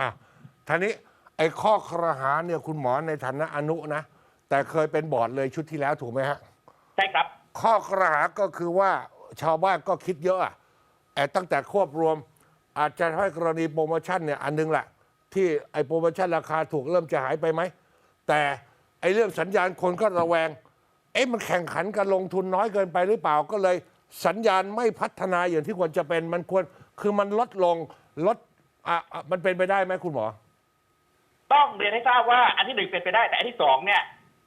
อะท่านี้ไอ้ข้อครหาเนี่ยคุณหมอในฐานะอนุนะ แต่เคยเป็นบอร์ดเลยชุดที่แล้วถูกไหมฮะ ใช่ครับ ข้อกระหาก็คือว่าชาวบ้านก็คิดเยอะอะแต่ตั้งแต่ควบรวม อาจจะให้กรณีโปรโมชั่นเนี่ยอันนึงแหละ ที่ไอ้โปรโมชั่นราคาถูกเริ่มจะหายไปไหม แต่ไอ้เรื่องสัญญาณคนก็ระแวง เอ๊ะมันแข่งขันกันลงทุนน้อยเกินไปหรือเปล่าก็เลย สัญญาณไม่พัฒนาอย่างที่ควรจะเป็นมันควรคือมันลดลงลด อะอะมันเป็นไปได้ไหมคุณหมอ ต้องเรียนให้ทราบว่าอันที่หนึ่งเป็นไปได้แต่อันที่สองเนี่ย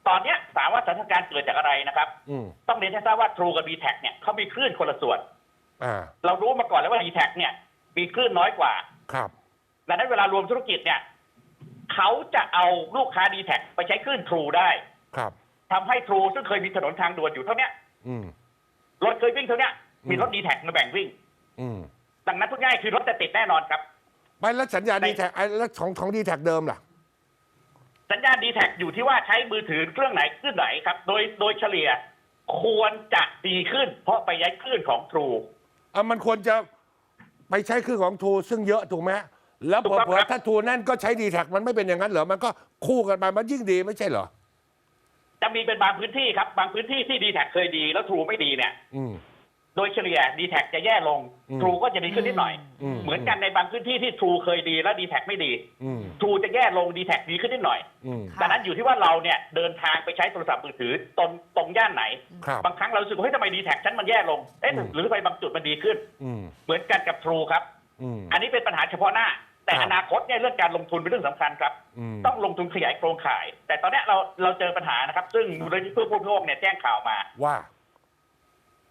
ตอนเนี้ยถามว่าสถานการณ์เกิดจากอะไรนะครับ อืมต้องเรียนให้ทราบว่า True กับ d t แทเนี่ยเขามีคลื่นคนละส่วน อ่าเรารู้มาก่อนแล้วว่า d t แทเนี่ย มีคลื่นน้อยกว่าครับ ดังนั้นเวลารวมธุรกิจเนี่ยเขาจะเอาลูกค้า d t แทไปใช้คลื่น True ได้ครับ ทำให้ True ซึ่งเคยมีถนนทางด่วนอยู่เท่าเนี้ยอืม รถเคยวิ่งเท่าเนี้ยมีรถ d t แทมาแบ่งวิ่ง อืม ดังนั้นพูดง่ายๆคือรถจะติดแน่นอนครับ ไปแล้วสัญญาณในดีแท็กไอ้แล้วของของดีแท็กเดิมล่ะ สัญญาณ d t แทอยู่ที่ว่าใช้มือถือเครื่องไหนคลื่นไหนครับ โดยโดยเฉลี่ยควรจะดีขึ้น เพราะไปย้ายคลื่นของ True อะมันควรจะไปใช้เครื่องของทูซึ่งเยอะถูกไหมแล้วถูกต้องเผื่อครับ ๆถ้าทูนั่นก็ใช้ดีแท็กมันไม่เป็นอย่างนั้นเหรอ มันก็คู่กันไปมันยิ่งดีไม่ใช่เหรอ จะมีเป็นบางพื้นที่ครับ บางพื้นที่ที่ d t แทเคยดีแล้ว True ไม่ดีเนี่ย อืม โดยเฉลี่ย d t แทจะแย่ลงอืม True ก็จะดีขึ้นนิดหน่อยอืมเหมือนกันในบางพื้นที่ที่ True เคยดีแล้ว d t แทไม่ดีอืม True จะแย่ลง d t แทดีขึ้นนิดหน่อยอืมค่ะดังนั้นอยู่ที่ว่าเราเนี่ยเดินทางไปใช้โทรศัพท์มือถือตรงตรงย่านไหนครับบางครั้งเรารู้สึกว่าเฮ้ยทำไม d t แทฉันมันแย่ลงเอ๊ะอืมหรือทำไมบางจุดมันดีขึ้นอืมเหมือนกันกับ True ครับอืมอันนี้เป็นปัญหาเฉพาะหน้าแต่ครับอนาคตเนี่ยเรื่องการลงทุนเป็นเรื่องสำคัญครับอืมต้องลงทุนขยายโครงข่าย แต่ตอนเนี้ยเราเราเจอปัญหานะครับ ซึ่งมูลนิธิเพื่อผู้บริโภคเนี่ยแจ้งข่าวมาว่า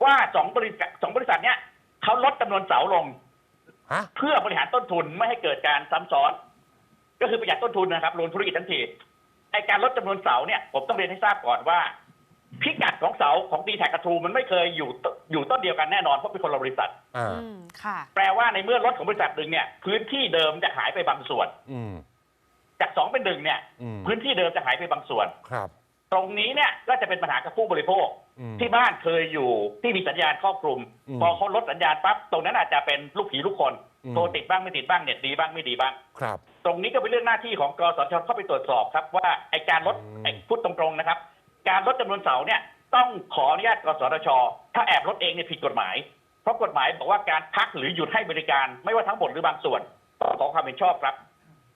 ว่าสองบริษัทสองบริษัทเนี่ยเขาลดจำนวนเสาลง ฮะ เพื่อบริหารต้นทุนไม่ให้เกิดการซ้ำซ้อน ก็คือประหยัดต้นทุนนะครับรวมธุรกิจทั้งทีไอการลดจำนวนเสาเนี่ยผมต้องเรียนให้ทราบก่อนว่า พิกัดของเสาของดีแท็กกระทูมันไม่เคยอยู่ตอยู่ต้นเดียวกันแน่นอนเพราะเป็นคนละบริษัท อ่า อืมค่ะ แปลว่าในเมื่อรถของบริษัทหนึ่งเนี่ยพื้นที่เดิมจะหายไปบางส่วน อืม จากสองเป็นหนึ่งเนี่ย อืม พื้นที่เดิมจะหายไปบางส่วน ครับ ตรงนี้เนี่ยก็จะเป็นปัญหากับผู้บริโภคอืม ที่บ้านเคยอยู่ที่มีสัญญาณครอบคลุมอืมพอเขาลดสัญญาณปั๊บตรงนั้นอาจจะเป็นลูกผีลูกคนอืมโทรติดบ้างไม่ติดบ้างเน็ตดีบ้างไม่ดีบ้างครับ ตรงนี้ก็เป็นเรื่องหน้าที่ของกสชเข้าไปตรวจสอบครับ ว่าไอการลดอืมไอพูดตรงๆนะครับ การลดจำนวนเสาเนี่ยต้องขออนุญาตกสทชถ้าแอบลดเองเนี่ยผิดกฎหมาย เพราะกฎหมายบอกว่าการพักหรือหยุดให้บริการไม่ว่าทั้งหมดหรือบางส่วนต้องขอความเห็นชอบครับ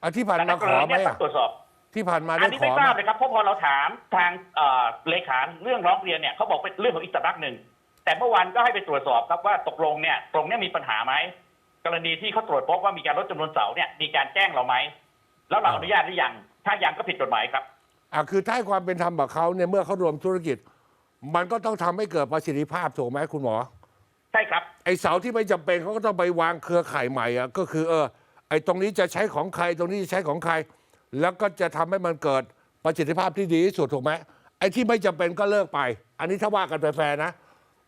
อะที่ผ่านดังมานั้นขกรอณีไหมเนี้ต้ออะงตรวจสอบ ที่ผ่านมาอัได้นนี้ขอไม่ไหทมราบเลยครับเพราะพอเราถามทางเอ่อเลขาเรื่องร้องเรียนเนี่ยเขาบอกเป็นเรื่องของอีกสำนักหนึ่ง แต่เมื่อวานก็ให้ไปตรวจสอบครับว่าตกลงเนี่ยตรงเนี้ยมีปัญหาไหมกรณีที่เขาตรวจพบว่ามีการลดจำนวนเสาเนี่ยมีการแจ้งเราไหมแล้วเราอนุญาตหรือยังถ้ายังก็ผิดกฎหมายครับ อะคือถ้าให้ความเป็นธรรมกับเขาเนี่ยเมื่อเขารวมธุรกิจ มันก็ต้องทำให้เกิดประสิทธิภาพถูกไหมคุณหมอ ใช่ครับ ไอ้เสาที่ไม่จำเป็นเขาก็ต้องไปวางเครือข่ายใหม่อะก็คือเออไอ้ตรงนี้จะใช้ของใครตรงนี้จะใช้ของใคร แล้วก็จะทำให้มันเกิดประสิทธิภาพที่ดีที่สุดถูกไหมไอ้ที่ไม่จำเป็นก็เลิกไป อันนี้ถ้าว่ากันแฟร์ๆนะ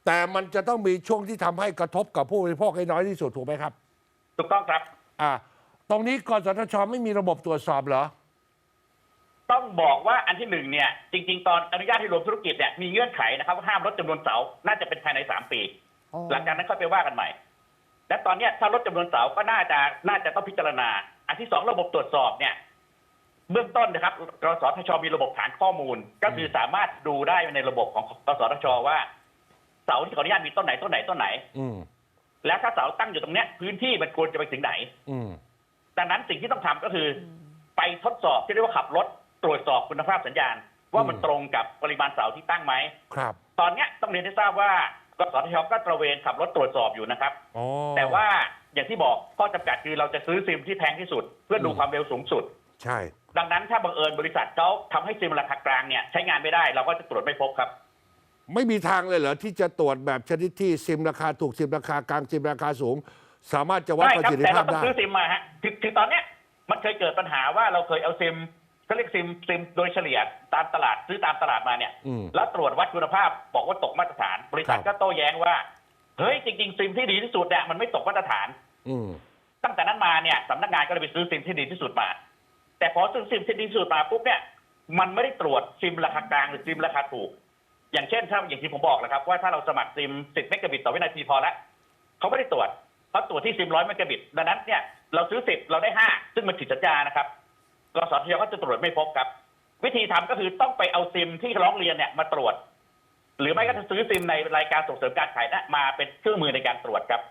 แต่มันจะต้องมีช่วงที่ทำให้กระทบกับผู้บริโภคให้น้อยที่สุดถูกไหมครับถูกต้องครับ อ่า ตรงนี้กสทชไม่มีระบบตรวจสอบเหรอต้องบอกว่าอันที่หนึ่งเนี่ย จริง ๆ ตอนอนุญาตให้รวมธุรกิจเนี่ยมีเงื่อนไขนะครับว่าห้ามลดจำนวนเสา น่าจะเป็นภายในสามปีโอ้หลังจากนั้นค่อยไปว่ากันใหม่ และตอนเนี้ยถ้าลดจำนวนเสาก็น่าจะน่าจะต้องพิจารณา อันที่สองระบบตรวจสอบเนี่ย เบื้องต้นนะครับกสทชมีระบบฐานข้อมูล ก็คือสามารถดูได้ในระบบของกสทชว่า เสาที่ขออนุญาตมีต้นไหนต้นไหนต้นไหน อืมแล้วถ้าเสาตั้งอยู่ตรงเนี้ยพื้นที่มันควรจะไปถึงไหน อืมดังนั้นสิ่งที่ต้องทำก็คือ ไปทดสอบที่เรียกว่าขับรถตรวจสอบคุณภาพสัญญาณ ว่ามันอืมตรงกับปริมาณเสาที่ตั้งไหมครับ ตอนเนี้ยต้องเรียนให้ทราบว่ากสทชก็ตระเวนขับรถตรวจสอบอยู่นะครับอ๋อแต่ว่าอย่างที่บอกข้อจำกัดคือเราจะซื้อซิมที่แพงที่สุด เพื่อดูอืมความเร็วสูงสุด ใช่ ดังนั้นถ้าบังเอิญบริษัทเขาทำให้ซิมราคากลางเนี่ยใช้งานไม่ได้เราก็จะตรวจไม่พบครับ ไม่มีทางเลยเหรอที่จะตรวจแบบชนิดที่ซิมราคาถูกซิมราคากลางซิมราคาสูง สามารถจะวัดใช่ประครับสิทธิแต่ภาเราพต้องได้ ซื้อซิมมาฮะคือคือตอนเนี้ยมันเคยเกิดปัญหาว่าเราเคยเอาซิมเขาเรียกซิมซิมโดยเฉลี่ยตามตลาดซื้อตามตลาดมาเนี่ย อืมแล้วตรวจวัดคุณภาพบอกว่าตกมาตรฐาน บริษัทครัก็บโต้แย้งว่าเฮ้ยจริงๆซิมที่ดีที่สุดเนี่ยมันไม่ตกมาตรฐาน อืมตั้งแต่นั้นมาเนี่ยสำนักงานก็เลยไปซื้อซิมที่ดีที่สุดมา แต่พอซื้อซิมที่ดีสุดมาปุ๊บเนี่ยมันไม่ได้ตรวจซิมราคากลางหรือซิมราคาถูก อย่างเช่นถ้าอย่างที่ผมบอกแหละครับ ว่าถ้าเราสมัครซิม10เมกะบิตต่อวินาทีพอละเขาไม่ได้ตรวจเขาตรวจที่ซิมร้อยเมกะบิตดังนั้นเนี่ยเราซื้อสิบเราได้ห้าซึ่งมันผิดสัญญานะครับกสทชก็จะตรวจไม่พบครับ วิธีทำก็คือต้องไปเอาซิมที่ร้องเรียนเนี่ยมาตรวจ หรือไม่ก็จะซื้อซิมในรายการส่งเสริมการขายนะมาเป็นเครื่องมือในการตรวจครับ